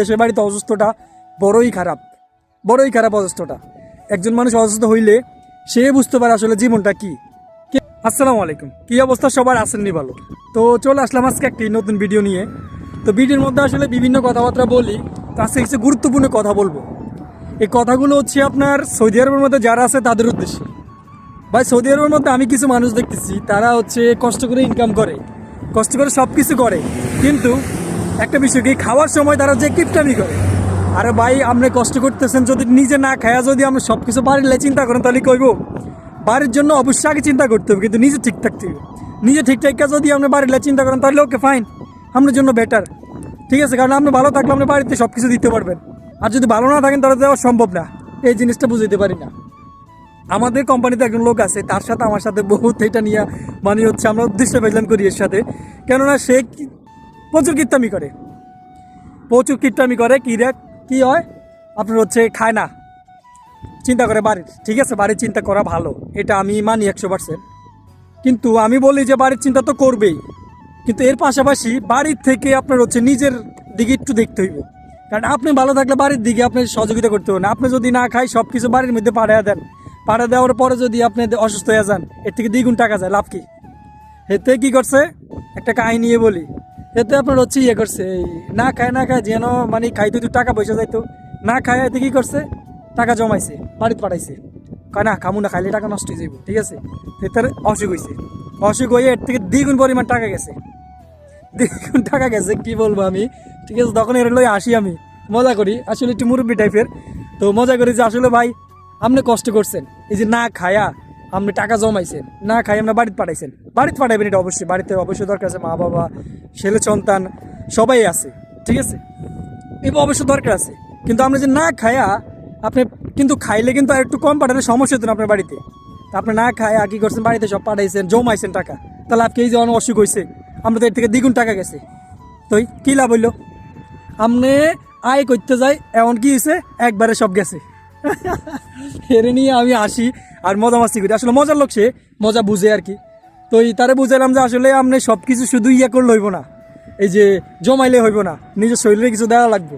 দেশের বাড়িতে অসুস্থটা বড়ই খারাপ বড়ই খারাপ অসুস্থটা একজন মানুষ অসুস্থ হইলে সে বুঝতে পারে আসলে জীবনটা কি। আসসালামু আলাইকুম। কি অবস্থা? সবার আসেননি ভালো। তো চলে আসলাম আজকে একটি নতুন ভিডিও নিয়ে। তো ভিডিওর মধ্যে আসলে বিভিন্ন কথাবার্তা বলি। তো আজকে কিছু গুরুত্বপূর্ণ কথা বলব। এই কথাগুলো হচ্ছে আপনার সৌদি আরবের মধ্যে যারা আছে তাদের উদ্দেশ্যে। ভাই, সৌদি আরবের মধ্যে আমি কিছু মানুষ দেখতেছি, তারা হচ্ছে কষ্ট করে ইনকাম করে, কষ্ট করে সব কিছু করে। কিন্তু একটা বিষয় কি, খাওয়ার সময় তারা যে কিপটামি করে। আরে ভাই, আপনি কষ্ট করতেছেন যদি নিজে না খায়া যদি আপনি সব কিছু বাড়িলে চিন্তা করেন, তাহলে কইব, বাড়ির জন্য অবশ্যই আগে চিন্তা করতে হবে, কিন্তু নিজে ঠিক থাকতে হবে। নিজে ঠিক থাকা যদি আপনি বাড়িলে চিন্তা করেন, তাহলে ওকে ফাইন আপনার জন্য বেটার ঠিক আছে, কারণ আপনি ভালো থাকলে আপনি বাড়িতে সব কিছু দিতে পারবেন। আর যদি ভালো না থাকেন, তাহলে দেওয়া সম্ভব না। এই জিনিসটা বুঝতে পারি না। আমাদের কোম্পানিতে একজন লোক আছে, তার সাথে আমার সাথে বহুত এটা নিয়ে মানে হচ্ছে আমরা উদ্দেশ্য পেলাম করি এর সাথে। কেননা সে প্রচুর কীর্তামি করে। প্রচুর কীর্তামি করে, কী রে কী হয়? আপনার হচ্ছে খায় না। চিন্তা করে বাড়ির, ঠিক আছে? বাড়ির চিন্তা করা ভালো, এটা আমি মানি একশো পার্সেন্ট কিন্তু আমি বলি যে বাড়ির চিন্তা তো করবেই। কিন্তু এর পাশাপাশি বাড়ির থেকে আপনার হচ্ছে নিজের দিকে একটু দেখতে হইব। কারণ আপনি ভালো থাকলে বাড়ির দিকে আপনি সহযোগিতা করতে হবে না। আপনি যদি না খাই সব কিছু বাড়ির মধ্যে পাড়ায় দেন। পাড়া দেওয়ার পরে যদি আপনি অসুস্থ হয়ে যান, এর থেকে দ্বিগুণ টাকা যায়। লাভ কি? এতে কি করছে? একটা কাহিনী বলি। এতে আপনার হচ্ছে ইয়ে করছে না খায় না খায় যেন মানে খাইতে তো টাকা পয়সা যাইতো। না খায় এতে কি করছে? টাকা জমাইছে, বাড়িতে পাঠাইছে। কয়, না, খামু না, খাইলে টাকা নষ্ট হয়ে যাইব, ঠিক আছে? এতে অসুখ হয়েছে অসুখ হয়ে এর থেকে দ্বিগুণ পরিমাণ টাকা গেছে। দ্বিগুণ টাকা গেছে, কি বলব আমি? ঠিক আছে, তখন এর লই আসি আমি, মজা করি। আসলে একটু মুরব্বী টাইপের তো মজা করি যে, আসলে ভাই, আপনি কষ্ট করছেন। এই যে না খায়া আপনি টাকা জমাইছেন, না খাই আপনার বাড়িতে পাঠাইছেন। বাড়িতে পাঠাইবেন এটা অবশ্যই, বাড়িতে অবশ্যই দরকার আছে, মা, বাবা, ছেলে, সন্তান, সবাই আছে, ঠিক আছে? এবার অবশ্য দরকার আছে। কিন্তু আপনি যে না খায়া, আপনি কিন্তু খাইলে কিন্তু আর একটু কম পাঠালে সমস্যা হতো না আপনার বাড়িতে। আপনি না খায়া কি করছেন, বাড়িতে সব পাঠাইছেন, জমাইছেন টাকা। তাহলে আপনি এই যে অনেক অসুখ হয়েছে আমরা তো এর থেকে দ্বিগুণ টাকা গেছে। তো কি লাভ হইল? আপনি আয় করতে যাই, এমন কি হয়েছে একবারে সব গেছে। হেরে নিয়ে আমি আসি আর মজা মাস্তি করি। আসলে মজার লোক সে, মজা বুঝে আর কি। তো এই তারে বুঝালাম যে আসলে আপনি সব কিছু শুধু ইয়ে করলে হইব না, এই যে জমাইলে হইব না, নিজের শরীরে কিছু দেওয়া লাগবে।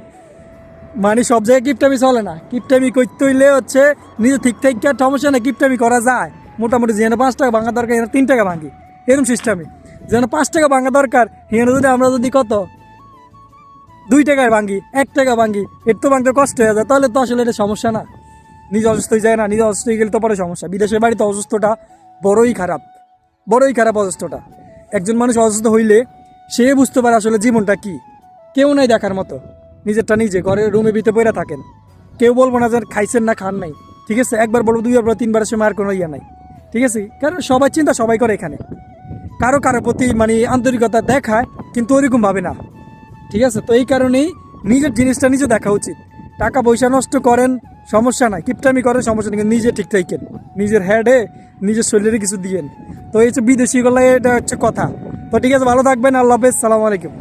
মানে সব জায়গায় কিপটামি চলে না। কিপটামি করতে হইলে হচ্ছে নিজে ঠিক ঠিক সমস্যা না কিপটামি করা যায়। মোটামুটি যেন পাঁচ টাকা ভাঙা দরকার এখানে তিন টাকা ভাঙি। এরকম সিস্টেমে যেন পাঁচ টাকা ভাঙা দরকার এখানে যদি আমরা যদি কত দুই টাকার ভাঙ্গি, এক টাকা ভাঙ্গি। এর তো ভাঙতে কষ্ট হয়ে যায়, তাহলে তো আসলে এটা সমস্যা না। নিজে অসুস্থ হয়ে যায় না, নিজে অসুস্থ হয়ে গেলে তো পরে সমস্যা। বিদেশের বাড়িতে অসুস্থটা বড়ই খারাপ বড়ই খারাপ অসুস্থটা। একজন মানুষ অসুস্থ হইলে সে বুঝতে পারে আসলে জীবনটা কি। কেউ নাই দেখার মতো। নিজেরটা নিজে ঘরে রুমে ভিতরে পড়ে থাকেন। কেউ বলব না যে খাইছেন না, খান নাই। ঠিক আছে? একবার বলব, দুইবার বলব তিনবারের সময় আর কোনো ইয়ে নাই। ঠিক আছে? কারণ সবাই চিন্তা সবাই করে এখানে। কারও কারও প্রতি মানে আন্তরিকতা দেখায়, কিন্তু ওইরকম ভাবে না। ঠিক আছে? তো এই কারণেই নিজের জিনিসটা নিজে দেখা উচিত। টাকা পয়সা নষ্ট করেন, সমস্যা নাই। কিপটামি করেন, সমস্যা নেই। নিজে ঠিক থাকেন। নিজের হেডে নিজের শরীরে কিছু দিয়েন। তো এই হচ্ছে বিদেশি গলায় এটা হচ্ছে কথা। তো ঠিক আছে, ভালো থাকবেন। আল্লাহ হাফেজ। সালাম আলাইকুম।